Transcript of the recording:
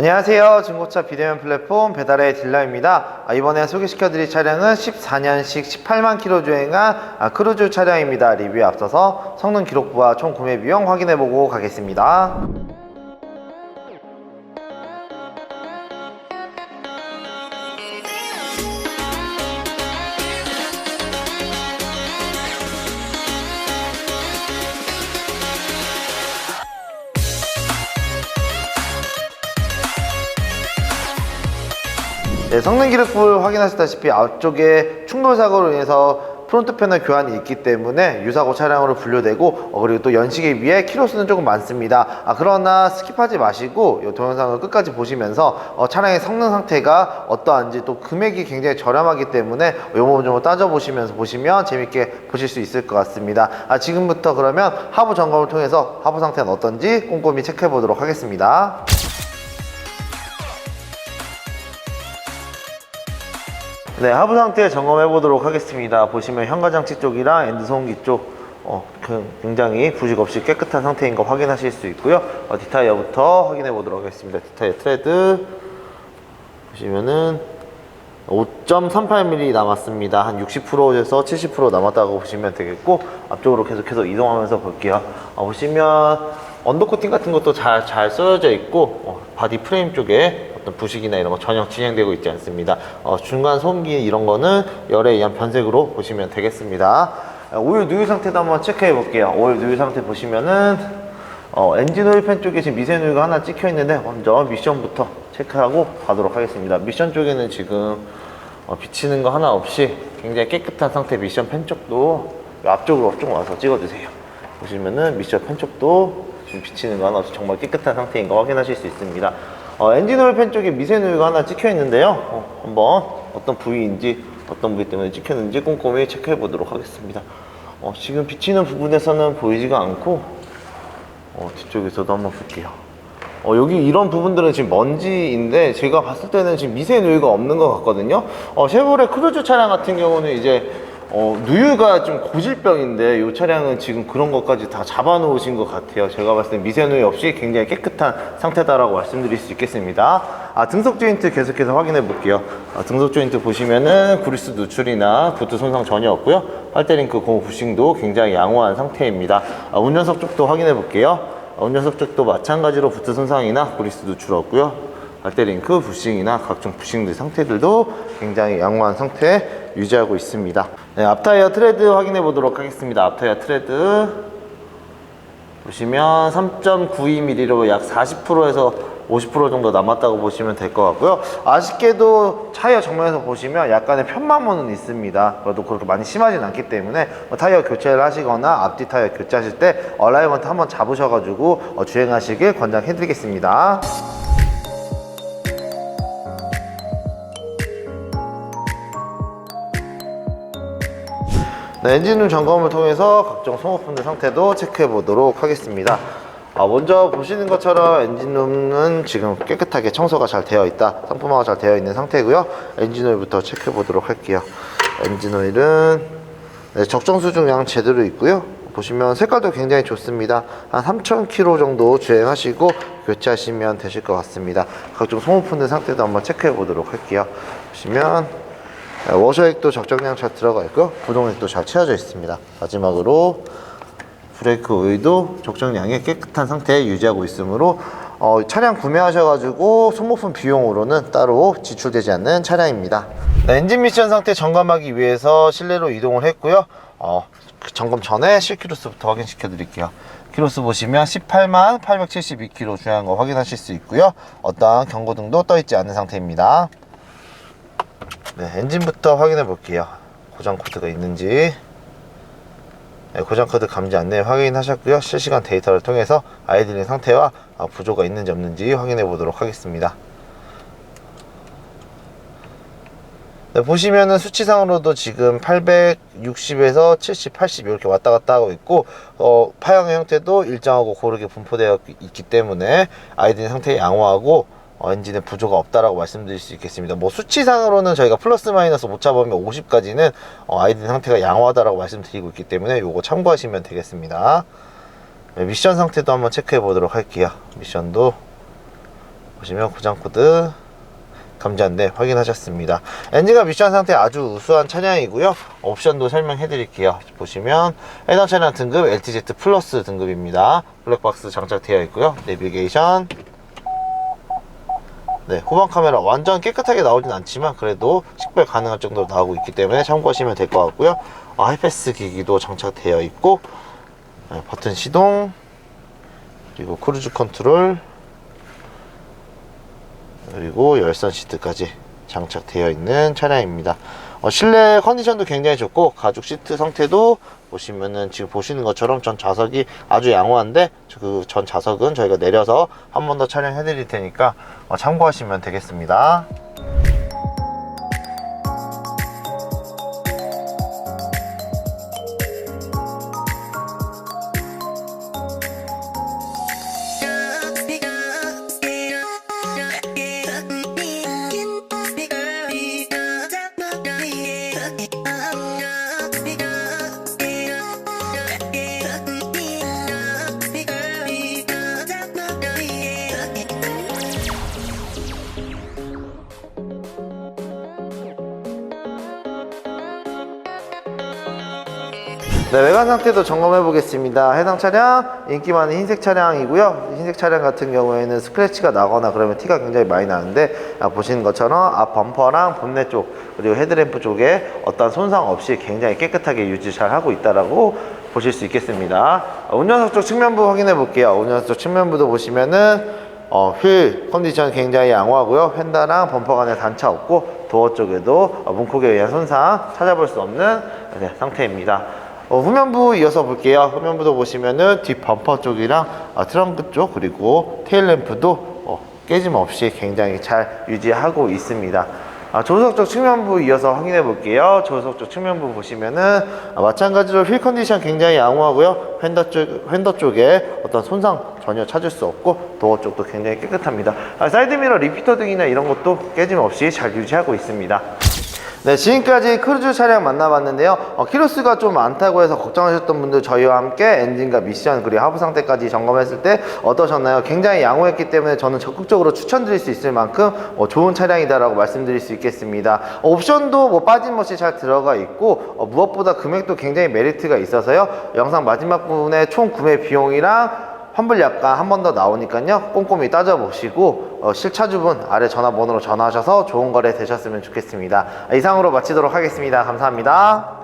안녕하세요. 중고차 비대면 플랫폼 배달의 딜러입니다. 아, 이번에 소개시켜드릴 차량은 14년식 18만 킬로 주행한 아, 크루즈 차량입니다. 리뷰에 앞서서 성능 기록부와 총 구매 비용 확인해보고 가겠습니다. 네, 성능 기록부를 확인하셨다시피 앞쪽에 충돌 사고로 인해서 프론트 패널 교환이 있기 때문에 유사고 차량으로 분류되고 어, 그리고 또 연식에 비해 키로수는 조금 많습니다. 아, 그러나 스킵하지 마시고 이 동영상을 끝까지 보시면서 어, 차량의 성능 상태가 어떠한지 또 금액이 굉장히 저렴하기 때문에 이 부분 좀 따져보시면서 보시면 재밌게 보실 수 있을 것 같습니다. 아, 지금부터 그러면 하부 점검을 통해서 하부 상태는 어떤지 꼼꼼히 체크해 보도록 하겠습니다. 네, 하부 상태 점검해 보도록 하겠습니다. 보시면 현가장치 쪽이랑 엔드 소음기 쪽 어, 그- 굉장히 부식 없이 깨끗한 상태인 거 확인하실 수 있고요. 어, 디타이어부터 확인해 보도록 하겠습니다. 디타이어 트레드 보시면은 5.38mm 남았습니다. 한 60%에서 70% 남았다고 보시면 되겠고 앞쪽으로 계속해서 이동하면서 볼게요. 어, 보시면 언더코팅 같은 것도 잘, 잘 써져 있고 어, 바디 프레임 쪽에 어떤 부식이나 이런 거 전혀 진행되고 있지 않습니다. 어, 중간 소음기 이런 거는 열에 의한 변색으로 보시면 되겠습니다. 어, 오일 누유 상태도 한번 체크해 볼게요. 오일 누유 상태 보시면은 어, 엔진 오일 팬 쪽에 지금 미세 누유가 하나 찍혀 있는데 먼저 미션부터 체크하고 가도록 하겠습니다. 미션 쪽에는 지금 어, 비치는 거 하나 없이 굉장히 깨끗한 상태 미션 팬 쪽도 앞쪽으로 좀 와서 찍어주세요. 보시면은 미션 팬 쪽도 지금 비치는 거 하나 없이 정말 깨끗한 상태인 거 확인하실 수 있습니다. 어, 엔진 오일 팬 쪽에 미세 누유가 하나 찍혀 있는데요. 어, 한번 어떤 부위인지 어떤 부위 때문에 찍혔는지 꼼꼼히 체크해 보도록 하겠습니다. 어, 지금 비치는 부분에서는 보이지가 않고 어, 뒤쪽에서도 한번 볼게요. 어, 여기 이런 부분들은 지금 먼지인데 제가 봤을 때는 지금 미세 누유가 없는 것 같거든요. 어, 쉐보레 크루즈 차량 같은 경우는 이제 어, 누유가 좀 고질병인데 이 차량은 지금 그런 것까지 다 잡아놓으신 것 같아요. 제가 봤을 때 미세 누유 없이 굉장히 깨끗한 상태다라고 말씀드릴 수 있겠습니다. 아, 등속 조인트 계속해서 확인해 볼게요. 아, 등속 조인트 보시면은 그리스 누출이나 부트 손상 전혀 없고요. 팔테링크 고무 부싱도 굉장히 양호한 상태입니다. 아, 운전석 쪽도 확인해 볼게요. 아, 운전석 쪽도 마찬가지로 부트 손상이나 그리스 누출 없고요. 발대링크 부싱이나 각종 부싱들 상태들도 굉장히 양호한 상태 유지하고 있습니다. 네, 앞타이어 트레드 확인해 보도록 하겠습니다. 앞타이어 트레드 보시면 3.92mm로 약 40%에서 50% 정도 남았다고 보시면 될 것 같고요. 아쉽게도 타이어 정면에서 보시면 약간의 편마모는 있습니다. 그래도 그렇게 많이 심하진 않기 때문에 뭐 타이어 교체를 하시거나 앞뒤 타이어 교체하실 때 얼라이먼트 한번 잡으셔가지고 어, 주행하시길 권장해드리겠습니다. 네, 엔진룸 점검을 통해서 각종 소모품들 상태도 체크해 보도록 하겠습니다. 아, 먼저 보시는 것처럼 엔진룸은 지금 깨끗하게 청소가 잘 되어 있다. 상품화가 잘 되어 있는 상태고요. 엔진오일부터 체크해 보도록 할게요. 엔진오일은 네, 적정 수중량 제대로 있고요. 보시면 색깔도 굉장히 좋습니다. 한 3,000km 정도 주행하시고 교체하시면 되실 것 같습니다. 각종 소모품들 상태도 한번 체크해 보도록 할게요. 보시면 네, 워셔액도 적정량 잘 들어가 있고요. 구동액도 잘 채워져 있습니다. 마지막으로 브레이크 오일도 적정량의 깨끗한 상태에 유지하고 있으므로 어, 차량 구매하셔가지고 소모품 비용으로는 따로 지출되지 않는 차량입니다. 네, 엔진 미션 상태 점검하기 위해서 실내로 이동을 했고요. 어, 그 점검 전에 실키로스부터 확인시켜 드릴게요. 키로수 보시면 18만 872km 주행한 거 확인하실 수 있고요. 어떠한 경고등도 떠 있지 않은 상태입니다. 네, 엔진부터 확인해 볼게요. 고장 코드가 있는지. 네, 고장 코드 감지 안내 확인하셨고요. 실시간 데이터를 통해서 아이들의 상태와 아, 부조가 있는지 없는지 확인해 보도록 하겠습니다. 네, 보시면은 수치상으로도 지금 860에서 70, 80 이렇게 왔다 갔다 하고 있고 어, 파형의 형태도 일정하고 고르게 분포되어 있기 때문에 아이들의 상태 양호하고 어, 엔진에 부조가 없다라고 말씀드릴 수 있겠습니다. 뭐 수치상으로는 저희가 플러스 마이너스 못 잡으면 50까지는 어, 아이들 상태가 양호하다라고 말씀드리고 있기 때문에 요거 참고하시면 되겠습니다. 네, 미션 상태도 한번 체크해 보도록 할게요. 미션도 보시면 고장 코드 안내 확인하셨습니다. 엔진과 미션 상태 아주 우수한 차량이고요. 옵션도 설명해 드릴게요. 보시면 해당 차량 등급 LTZ 플러스 등급입니다. 블랙박스 장착되어 있고요. 내비게이션 네, 후방 카메라 완전 깨끗하게 나오진 않지만 그래도 식별 가능할 정도로 나오고 있기 때문에 참고하시면 될 것 같고요. 아, 하이패스 기기도 장착되어 있고 네, 버튼 시동 그리고 크루즈 컨트롤 그리고 열선 시트까지 장착되어 있는 차량입니다. 어, 실내 컨디션도 굉장히 좋고 가죽 시트 상태도 보시면은 지금 보시는 것처럼 전 좌석이 아주 양호한데 그 전 좌석은 저희가 내려서 한 번 더 촬영해 드릴 테니까 어, 참고하시면 되겠습니다. 네, 외관 상태도 점검해 보겠습니다. 해당 차량 인기 많은 흰색 차량이고요. 흰색 차량 같은 경우에는 스크래치가 나거나 그러면 티가 굉장히 많이 나는데 아, 보시는 것처럼 앞 범퍼랑 본넷 쪽 그리고 헤드램프 쪽에 어떤 손상 없이 굉장히 깨끗하게 유지 잘 하고 있다라고 보실 수 있겠습니다. 아, 운전석 쪽 측면부 확인해 볼게요. 운전석 쪽 측면부도 보시면은 어, 휠 컨디션 굉장히 양호하고요. 휀다랑 범퍼 간에 단차 없고 도어 쪽에도 어, 문콕에 의한 손상 찾아볼 수 없는 네, 상태입니다. 어, 후면부 이어서 볼게요. 후면부도 보시면은 뒷 범퍼 쪽이랑 어, 트렁크 쪽 그리고 테일 램프도 어, 깨짐 없이 굉장히 잘 유지하고 있습니다. 아, 조수석 쪽 측면부 이어서 확인해 볼게요. 조수석 쪽 측면부 보시면은 아, 마찬가지로 휠 컨디션 굉장히 양호하고요. 휀더 쪽 휀더 쪽에 어떤 손상 전혀 찾을 수 없고 도어 쪽도 굉장히 깨끗합니다. 아, 사이드 미러 리피터 등이나 이런 것도 깨짐 없이 잘 유지하고 있습니다. 네, 지금까지 크루즈 차량 만나봤는데요. 어, 키로수가 좀 많다고 해서 걱정하셨던 분들 저희와 함께 엔진과 미션 그리고 하부 상태까지 점검했을 때 어떠셨나요? 굉장히 양호했기 때문에 저는 적극적으로 추천드릴 수 있을 만큼 어, 좋은 차량이다라고 말씀드릴 수 있겠습니다. 어, 옵션도 뭐 빠짐없이 잘 들어가 있고 어, 무엇보다 금액도 굉장히 메리트가 있어서요. 영상 마지막 부분에 총 구매 비용이랑 환불 약간 한번 더 나오니까요 꼼꼼히 따져보시고 어, 실차주분 아래 전화번호로 전화하셔서 좋은 거래 되셨으면 좋겠습니다. 이상으로 마치도록 하겠습니다. 감사합니다